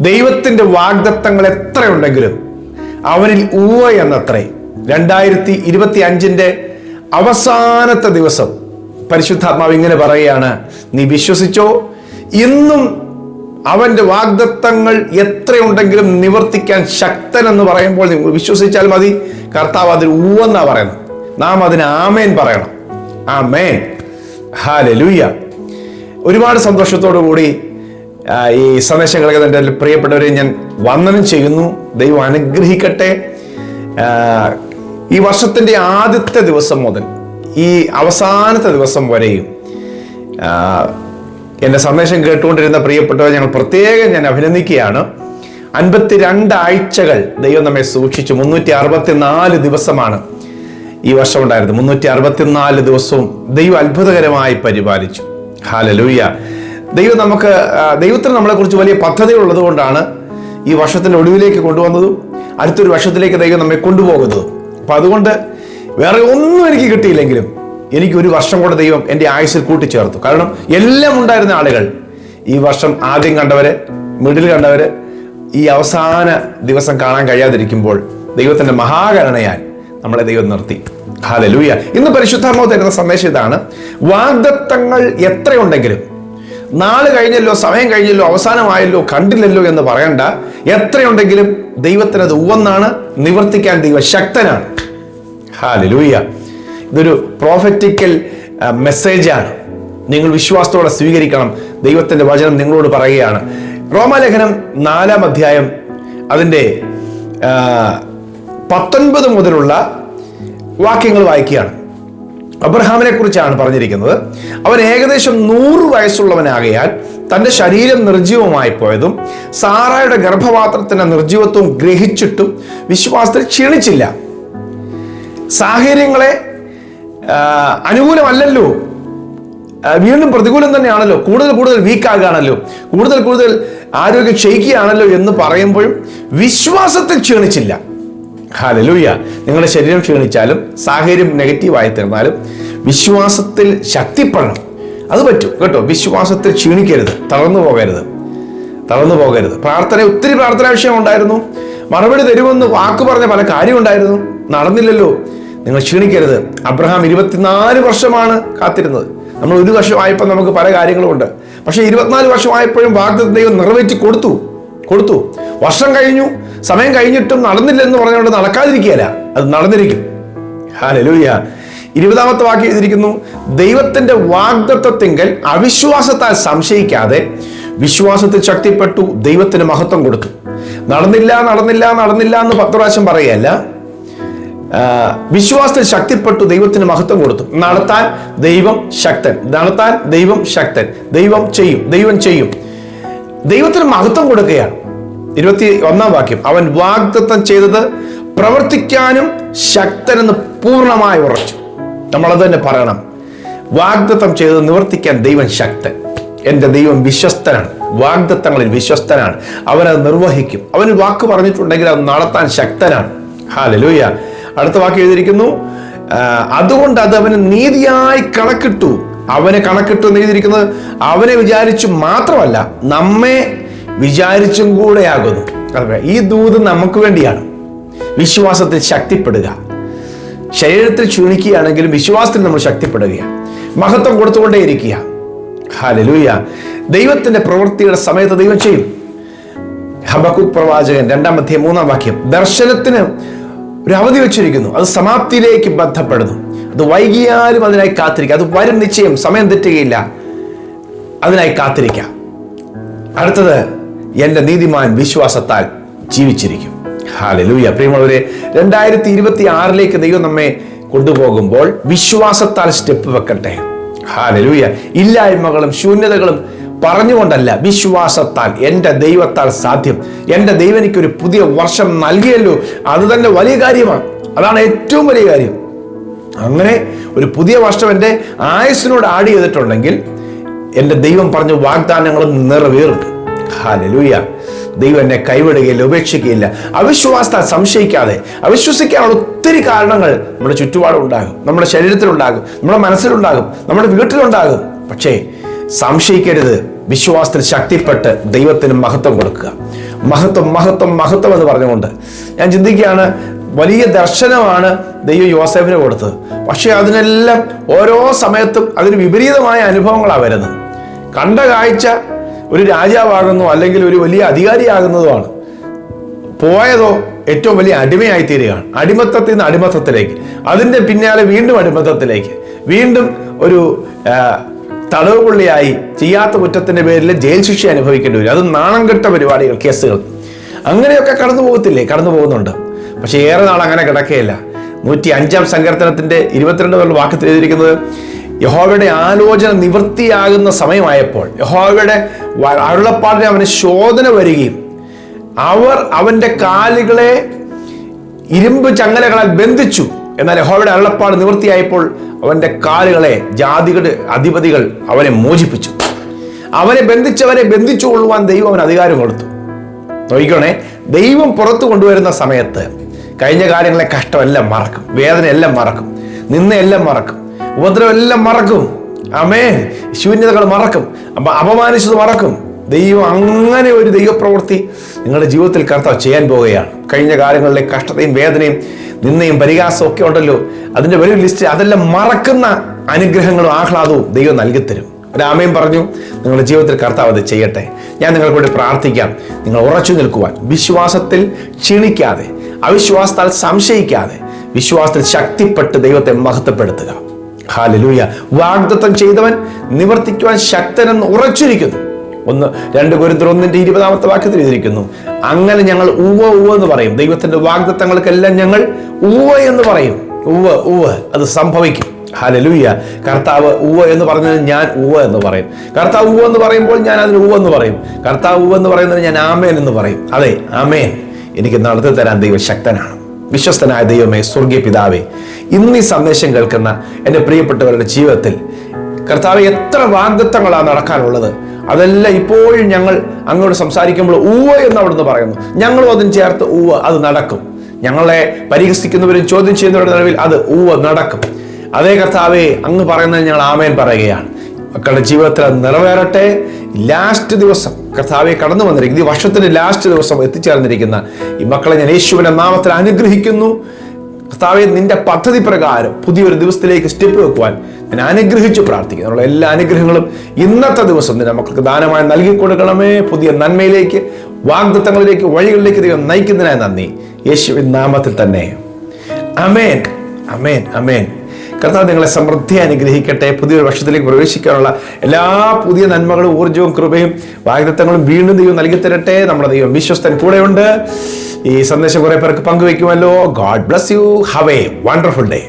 ദൈവത്തിന്റെ വാഗ്ദത്തങ്ങൾ എത്രയുണ്ടെങ്കിലും അവനിൽ ഊവ എന്നത്രേ. രണ്ടായിരത്തി ഇരുപത്തി അഞ്ചിന്റെ അവസാനത്തെ ദിവസം പരിശുദ്ധാത്മാവ് ഇങ്ങനെ പറയുകയാണ് നീ വിശ്വസിച്ചോ? ഇന്നും അവന്റെ വാഗ്ദത്തങ്ങൾ എത്രയുണ്ടെങ്കിലും നിവർത്തിക്കാൻ ശക്തൻ എന്ന് പറയുമ്പോൾ നിങ്ങൾ വിശ്വസിച്ചാൽ മതി. കർത്താവ് അതിൽ ഊവെന്നാ പറയുന്നത്. നാം അതിന് ആമേൻ പറയണം. ആമേൻ. ഹാലലൂയ ഒരുപാട് സന്തോഷത്തോടു കൂടി ഈ സന്ദേശങ്ങളൊക്കെ എന്റെ പ്രിയപ്പെട്ടവരെ ഞാൻ വന്ദനം ചെയ്യുന്നു. ദൈവം അനുഗ്രഹിക്കട്ടെ. ഈ വർഷത്തിന്റെ ആദ്യത്തെ ദിവസം മുതൽ ഈ അവസാനത്തെ ദിവസം വരെയും എന്റെ സന്ദേശം കേട്ടുകൊണ്ടിരുന്ന പ്രിയപ്പെട്ടവരെ ഞങ്ങൾ പ്രത്യേകം ഞാൻ അഭിനന്ദിക്കുകയാണ്. അൻപത്തി രണ്ടാഴ്ചകൾ ദൈവം നമ്മെ സൂക്ഷിച്ചു. മുന്നൂറ്റി അറുപത്തിനാല് ദിവസമാണ് ഈ വർഷം ഉണ്ടായിരുന്നത്. മുന്നൂറ്റി അറുപത്തിനാല് ദിവസവും ദൈവം അത്ഭുതകരമായി പരിപാലിച്ചു. ഹാലലൂയ. ദൈവം നമുക്ക് ദൈവത്തിന് നമ്മളെക്കുറിച്ച് വലിയ പദ്ധതികൾ ഉള്ളത് കൊണ്ടാണ് ഈ വർഷത്തിന്റെ ഒടുവിലേക്ക് കൊണ്ടുവന്നതും അടുത്തൊരു വർഷത്തിലേക്ക് ദൈവം നമ്മെ കൊണ്ടുപോകുന്നതും. അപ്പം അതുകൊണ്ട് വേറെ ഒന്നും എനിക്ക് കിട്ടിയില്ലെങ്കിലും എനിക്ക് ഒരു വർഷം കൂടെ ദൈവം എന്റെ ആയുസ്സിൽ കൂട്ടിച്ചേർത്തു. കാരണം എല്ലാം ഉണ്ടായിരുന്ന ആളുകൾ ഈ വർഷം ആദ്യം കണ്ടവരെ മിഡിൽ കണ്ടവർ ഈ അവസാന ദിവസം കാണാൻ കഴിയാതിരിക്കുമ്പോൾ ദൈവത്തിന്റെ മഹാകരണയാൽ നമ്മളെ ദൈവം നിർത്തി. ഹാലലൂയ ഇന്ന് പരിശുദ്ധാത്മാവ് തരുന്ന സന്ദേശം ഇതാണ്. വാഗ്ദത്തങ്ങൾ എത്രയുണ്ടെങ്കിലും നാൾ കഴിഞ്ഞല്ലോ സമയം കഴിഞ്ഞല്ലോ അവസാനമായല്ലോ കണ്ടില്ലല്ലോ എന്ന് പറയണ്ട. എത്രയുണ്ടെങ്കിലും ദൈവത്തിന് അത് ഉവന്നാണ് നിവർത്തിക്കാൻ ദൈവ ശക്തനാണ്. ഹാലലൂയ ഇതൊരു പ്രോഫറ്റിക്കൽ മെസ്സേജാണ് നിങ്ങൾ വിശ്വാസത്തോടെ സ്വീകരിക്കണം. ദൈവത്തിന്റെ വചനം നിങ്ങളോട് പറയുകയാണ്. റോമാലേഖനം നാലാം അധ്യായം അതിന്റെ പത്തൊൻപത് മുതലുള്ള വാക്യങ്ങൾ വായിക്കുകയാണ്. അബ്രഹാമിനെ കുറിച്ചാണ് പറഞ്ഞിരിക്കുന്നത്. അവൻ ഏകദേശം നൂറ് വയസ്സുള്ളവനാകയാൽ തന്റെ ശരീരം നിർജീവമായി പോയതും സാറായുടെ ഗർഭപാത്രത്തിന്റെ നിർജീവത്വം ഗ്രഹിച്ചിട്ടും വിശ്വാസത്തിൽ ക്ഷീണിച്ചില്ല. സാഹചര്യങ്ങളെ അനുകൂലമല്ലല്ലോ. വീണ്ടും പ്രതികൂലം തന്നെയാണല്ലോ. കൂടുതൽ കൂടുതൽ വീക്കാകാണല്ലോ. കൂടുതൽ കൂടുതൽ ആരോഗ്യം ക്ഷയിക്കുകയാണല്ലോ എന്ന് പറയുമ്പോഴും വിശ്വാസത്തിൽ ക്ഷീണിച്ചില്ല. ഹാലലൂയ. നിങ്ങളുടെ ശരീരം ക്ഷീണിച്ചാലും സാഹചര്യം നെഗറ്റീവായി തീർന്നാലും വിശ്വാസത്തിൽ ശക്തിപ്പെടണം അത് പറ്റും കേട്ടോ. വിശ്വാസത്തിൽ ക്ഷീണിക്കരുത്. തളർന്നു പോകരുത്. തളർന്നു പോകരുത്. പ്രാർത്ഥന ഒത്തിരി പ്രാർത്ഥനാ വിഷയം ഉണ്ടായിരുന്നു. മറുപടി തരുമെന്ന് വാക്ക് പറഞ്ഞ പല കാര്യം ഉണ്ടായിരുന്നു. നടന്നില്ലല്ലോ. നിങ്ങൾ ക്ഷീണിക്കരുത്. അബ്രഹാം ഇരുപത്തിനാല് വർഷമാണ് കാത്തിരുന്നത്. നമ്മൾ ഒരു വർഷമായപ്പോൾ നമുക്ക് പല കാര്യങ്ങളുമുണ്ട് പക്ഷേ ഇരുപത്തിനാല് വർഷമായപ്പോഴും വാഗ്ദത്ത ദൈവം നിറവേറ്റി കൊടുത്തു. കൊടുത്തു. വർഷം കഴിഞ്ഞു. സമയം കഴിഞ്ഞിട്ടും നടന്നില്ലെന്ന് പറഞ്ഞുകൊണ്ട് നടക്കാതിരിക്കുകയല്ല. അത് നടന്നിരിക്കും. ഹാലലൂയ ഇരുപതാമത്തെ വാക്യം എഴുതിയിരിക്കുന്നു. ദൈവത്തിന്റെ വാഗ്ദത്വത്തിങ്കൽ അവിശ്വാസത്താൽ സംശയിക്കാതെ വിശ്വാസത്തിൽ ശക്തിപ്പെട്ടു ദൈവത്തിന് മഹത്വം കൊടുത്തു നടന്നില്ല നടന്നില്ല നടന്നില്ല എന്ന് പത്ത് പ്രാവശ്യം പറയുകയല്ല. ആ, വിശ്വാസത്തിൽ ശക്തിപ്പെട്ടു ദൈവത്തിന് മഹത്വം കൊടുത്തു. നടത്താൻ ദൈവം ശക്തൻ. നടത്താൻ ദൈവം ശക്തൻ. ദൈവം ചെയ്യും. ദൈവം ചെയ്യും. ദൈവത്തിന് മഹത്വം കൊടുക്കുകയാണ്. ഇരുപത്തി ഒന്നാം വാക്യം. അവൻ വാഗ്ദത്തം ചെയ്തത് പ്രവർത്തിക്കാനും ശക്തനെന്ന് പൂർണമായി ഉറച്ചു. നമ്മളത് തന്നെ പറയണം. വാഗ്ദത്തം ചെയ്തത് നിവർത്തിക്കാൻ ദൈവം ശക്തൻ. എന്റെ ദൈവം വിശ്വസ്തനാണ്. വാഗ്ദത്തങ്ങളിൽ വിശ്വസ്തനാണ്. അവനത് നിർവഹിക്കും. അവന് വാക്ക് പറഞ്ഞിട്ടുണ്ടെങ്കിൽ അത് നടത്താൻ ശക്തനാണ്. ഹാലലൂയ അടുത്ത വാക്ക് എഴുതിയിരിക്കുന്നു. അതുകൊണ്ട് അത് അവന് നീതിയായി കണക്കിട്ടു. അവനെ കണക്കിട്ടു എഴുതിയിരിക്കുന്നത് അവനെ വിചാരിച്ചു മാത്രമല്ല നമ്മെ വിചാരിച്ചും കൂടെയാകുന്നു. ഈ ദൂത് നമുക്ക് വേണ്ടിയാണ്. വിശ്വാസത്തിൽ ശക്തിപ്പെടുക. ശരീരത്തിൽ ചുണിക്കുകയാണെങ്കിലും വിശ്വാസത്തിൽ നമ്മൾ ശക്തിപ്പെടുകയാണ് മഹത്വം കൊടുത്തുകൊണ്ടേയിരിക്കുക. ഹാലലൂയ ദൈവത്തിന്റെ പ്രവൃത്തിയുടെ സമയത്ത് ദൈവം ചെയ്യും. ഹബക്കുക് പ്രവാചകൻ രണ്ടാമത്തെ മൂന്നാം വാക്യം. ദർശനത്തിന് ഒരു അവധി വെച്ചിരിക്കുന്നു. അത് സമാപ്തിയിലേക്ക് ബന്ധപ്പെടുന്നു. അത് വൈകിയാലും അതിനായി കാത്തിരിക്കുക. അത് വരും നിശ്ചയം. സമയം തെറ്റുകയില്ല. അതിനായി കാത്തിരിക്കാം അടുത്തത് എന്റെ നീതിമാൻ വിശ്വാസത്താൽ ജീവിച്ചിരിക്കും. ഹാലലൂയ പ്രിയമുള്ളവരെ രണ്ടായിരത്തി ഇരുപത്തി ആറിലേക്ക് ദൈവം നമ്മെ കൊണ്ടുപോകുമ്പോൾ വിശ്വാസത്താൽ സ്റ്റെപ്പ് വെക്കട്ടെ. ഹാലലൂയ ഇല്ലായ്മകളും ശൂന്യതകളും പറഞ്ഞുകൊണ്ടല്ല വിശ്വാസത്താൽ എന്റെ ദൈവത്താൽ സാധ്യം. എന്റെ ദൈവം എനിക്കൊരു പുതിയ വർഷം നൽകിയല്ലോ. അത് തന്നെ വലിയ കാര്യമാണ്. അതാണ് ഏറ്റവും വലിയ കാര്യം. അങ്ങനെ ഒരു പുതിയ വർഷം എന്റെ ആയുസിനോട് ആഡ് ചെയ്തിട്ടുണ്ടെങ്കിൽ എന്റെ ദൈവം പറഞ്ഞ വാഗ്ദാനങ്ങളും നിറവേറും. ഹാലലൂയ. ദൈവം എന്നെ കൈവിടുകയില്ല ഉപേക്ഷിക്കുകയില്ല. അവിശ്വാസ സംശയിക്കാതെ അവിശ്വസിക്കാനുള്ള ഒത്തിരി കാരണങ്ങൾ നമ്മുടെ ചുറ്റുപാടും ഉണ്ടാകും നമ്മുടെ ശരീരത്തിലുണ്ടാകും നമ്മുടെ മനസ്സിലുണ്ടാകും നമ്മുടെ വീട്ടിലുണ്ടാകും. പക്ഷേ സംശയിക്കരുത്. വിശ്വാസത്തിൽ ശക്തിപ്പെട്ട് ദൈവത്തിന് മഹത്വം കൊടുക്കുക. മഹത്വം മഹത്വം മഹത്വം എന്ന് പറഞ്ഞുകൊണ്ട്. ഞാൻ ചിന്തിക്കുകയാണ് വലിയ ദർശനമാണ് ദൈവം യോസേഫിന് കൊടുത്തത്. പക്ഷേ അതിനെല്ലാം ഓരോ സമയത്തും അതിന് വിപരീതമായ അനുഭവങ്ങളാണ് വരുന്നത്. കണ്ട കാഴ്ച ഒരു രാജാവാകുന്നു അല്ലെങ്കിൽ ഒരു വലിയ അധികാരിയാകുന്നതുമാണ്. പോയതോ ഏറ്റവും വലിയ അടിമയായി തീരുകയാണ് അടിമത്തത്തിൽ നിന്ന് അടിമത്തത്തിലേക്ക്. അതിന്റെ പിന്നാലെ വീണ്ടും അടിമത്തത്തിലേക്ക്. വീണ്ടും ഒരു തടവ് പുള്ളിയായി ചെയ്യാത്ത കുറ്റത്തിന്റെ പേരിൽ ജയിൽ ശിക്ഷ അനുഭവിക്കേണ്ടി വരും. അത് നാണം കെട്ട പരിപാടികൾ കേസുകൾ. അങ്ങനെയൊക്കെ കടന്നു പോകത്തില്ലേ? കടന്നു പോകുന്നുണ്ട്. പക്ഷേ ഏറെ നാൾ അങ്ങനെ കിടക്കുകയില്ല നൂറ്റി അഞ്ചാം സങ്കീർത്തനത്തിന്റെ ഇരുപത്തിരണ്ട് വാക്കത്തിൽ എഴുതിയിരിക്കുന്നത് യഹോവയുടെ ആലോചന നിവൃത്തിയാകുന്ന സമയമായപ്പോൾ യഹോവയുടെ അരുളപ്പാടിനെ അവന് ശോധന വരികയും അവർ അവന്റെ കാലുകളെ ഇരുമ്പ് ചങ്ങലകളാൽ ബന്ധിച്ചു. എന്നാൽ യഹോവയുടെ അരുളപ്പാട് നിവൃത്തിയായപ്പോൾ അവന്റെ കാലുകളെ ജാതികളുടെ അധിപതികൾ അവനെ മോചിപ്പിച്ചു. അവനെ ബന്ധിച്ചവരെ ബന്ധിച്ചു കൊള്ളുവാൻ ദൈവം അവന് അധികാരം കൊടുത്തു. നോക്കിക്കോണേ ദൈവം പുറത്തു കൊണ്ടുവരുന്ന സമയത്ത് കഴിഞ്ഞ കാര്യങ്ങളെ കഷ്ടമെല്ലാം മറക്കും വേദനയെല്ലാം മറക്കും നിന്നെല്ലാം മറക്കും. ഉപദ്രവമെല്ലാം മറക്കും. അമേ ശൂന്യതകൾ മറക്കും. അപ്പം അപമാനിച്ചത് മറക്കും. ദൈവം അങ്ങനെ ഒരു ദൈവപ്രവൃത്തി നിങ്ങളുടെ ജീവിതത്തിൽ കർത്താവ് ചെയ്യാൻ പോവുകയാണ്. കഴിഞ്ഞ കാലങ്ങളിലെ കഷ്ടതയും വേദനയും നിന്നയും പരിഹാസവും ഒക്കെ ഉണ്ടല്ലോ. അതിന്റെ വലിയ ലിസ്റ്റ് അതെല്ലാം മറക്കുന്ന അനുഗ്രഹങ്ങളും ആഹ്ലാദവും ദൈവം നൽകിത്തരും. രാമയും പറഞ്ഞു നിങ്ങളുടെ ജീവിതത്തിൽ കർത്താവ് അത് ചെയ്യട്ടെ. ഞാൻ നിങ്ങൾക്ക് വേണ്ടി പ്രാർത്ഥിക്കാം. നിങ്ങൾ ഉറച്ചു നിൽക്കുവാൻ. വിശ്വാസത്തിൽ ക്ഷീണിക്കാതെ അവിശ്വാസത്താൽ സംശയിക്കാതെ വിശ്വാസത്തിൽ ശക്തിപ്പെട്ട് ദൈവത്തെ മഹത്വപ്പെടുത്തുക. ഹാലലൂയ. വാഗ്ദത്തം ചെയ്തവൻ നിവർത്തിക്കുവാൻ ശക്തനെന്ന് ഉറച്ചിരിക്കുന്നു. ഒന്ന് രണ്ട് ഗുരുന്തർ ഒന്നിന്റെ ഇരുപതാമത്തെ വാക്യത്തിൽ എഴുതിയിരിക്കുന്നു. അങ്ങനെ ഞങ്ങൾ ഉവ്വ ഉവ്വ എന്ന് പറയും. ദൈവത്തിന്റെ വാഗ്ദത്തങ്ങൾക്കെല്ലാം ഞങ്ങൾ ഉവ്വ എന്ന് പറയും. ഉവ്വ ഉവ്വ അത് സംഭവിക്കും. ഹലലൂയ. കർത്താവ് ഉവ്വ എന്ന് പറഞ്ഞത് ഞാൻ ഉവ്വ എന്ന് പറയും. കർത്താവ് ഉവ്വ എന്ന് പറയുമ്പോൾ ഞാൻ അതിന് ഉവ്വ എന്ന് പറയും. കർത്താവ് ഉവ്വ എന്ന് പറയുന്നത് ഞാൻ ആമേൻ എന്ന് പറയും. അതെ ആമേൻ. എനിക്ക് നടത്തി തരാൻ ദൈവം ശക്തനാണ് വിശ്വസ്തനായ ദൈവമേ സ്വർഗീയ പിതാവേ ഇന്ന് ഈ സന്ദേശം കേൾക്കുന്ന എന്റെ പ്രിയപ്പെട്ടവരുടെ ജീവിതത്തിൽ കർത്താവ് എത്ര വാഗ്ദത്തങ്ങളാണ് നടക്കാനുള്ളത്. അതെല്ലാം ഇപ്പോഴും ഞങ്ങൾ അങ്ങോട്ട് സംസാരിക്കുമ്പോൾ ഊവ എന്ന് അവിടുന്ന് പറയുന്നു. ഞങ്ങളും അതിന് ചേർത്ത് ഊവ അത് നടക്കും. ഞങ്ങളെ പരിഹസിക്കുന്നവരും ചോദ്യം ചെയ്യുന്നവരുടെ നിലവിൽ അത് ഊവ നടക്കും. അതേ കർത്താവേ അങ്ങ് പറയുന്നത് ഞങ്ങൾ ആമേൻ പറയുകയാണ്. മക്കളുടെ ജീവിതത്തിൽ അത് നിറവേറട്ടെ. ലാസ്റ്റ് ദിവസം കർത്താവെ കടന്നു വന്നിരിക്കുന്നു. ഈ വർഷത്തിന്റെ ലാസ്റ്റ് ദിവസം എത്തിച്ചേർന്നിരിക്കുന്ന ഈ മക്കളെ ഞാൻ യേശുവിന്റെ നാമത്തിൽ അനുഗ്രഹിക്കുന്നു. കർത്താവെ നിന്റെ പദ്ധതി പ്രകാരം പുതിയൊരു ദിവസത്തിലേക്ക് സ്റ്റെപ്പ് വെക്കുവാൻ ഞാൻ അനുഗ്രഹിച്ചു പ്രാർത്ഥിക്കുന്നു. നമ്മുടെ എല്ലാ അനുഗ്രഹങ്ങളും ഇന്നത്തെ ദിവസം നിന്റെ മക്കൾക്ക് ദാനമായി നൽകി കൊടുക്കണമേ. പുതിയ നന്മയിലേക്ക് വാഗ്ദത്തങ്ങളിലേക്ക് വഴികളിലേക്ക് ദൈവം നയിക്കുന്നതിനായി നന്ദി. യേശുവിൻ നാമത്തിൽ തന്നെ. അമേൻ അമേൻ അമേൻ കർത്താവ് നിങ്ങളെ സമൃദ്ധി അനുഗ്രഹിക്കട്ടെ. പുതിയൊരു വർഷത്തിലേക്ക് പ്രവേശിക്കാനുള്ള എല്ലാ പുതിയ നന്മകളും ഊർജവും കൃപയും വാഗ്ദത്തങ്ങളും വീണ്ടും ദൈവം നൽകി തരട്ടെ. നമ്മുടെ ദൈവം വിശ്വസ്തൻ കൂടെയുണ്ട്. ഈ സന്ദേശം കുറെ പേർക്ക് പങ്കുവെക്കുമല്ലോ god bless you have a wonderful day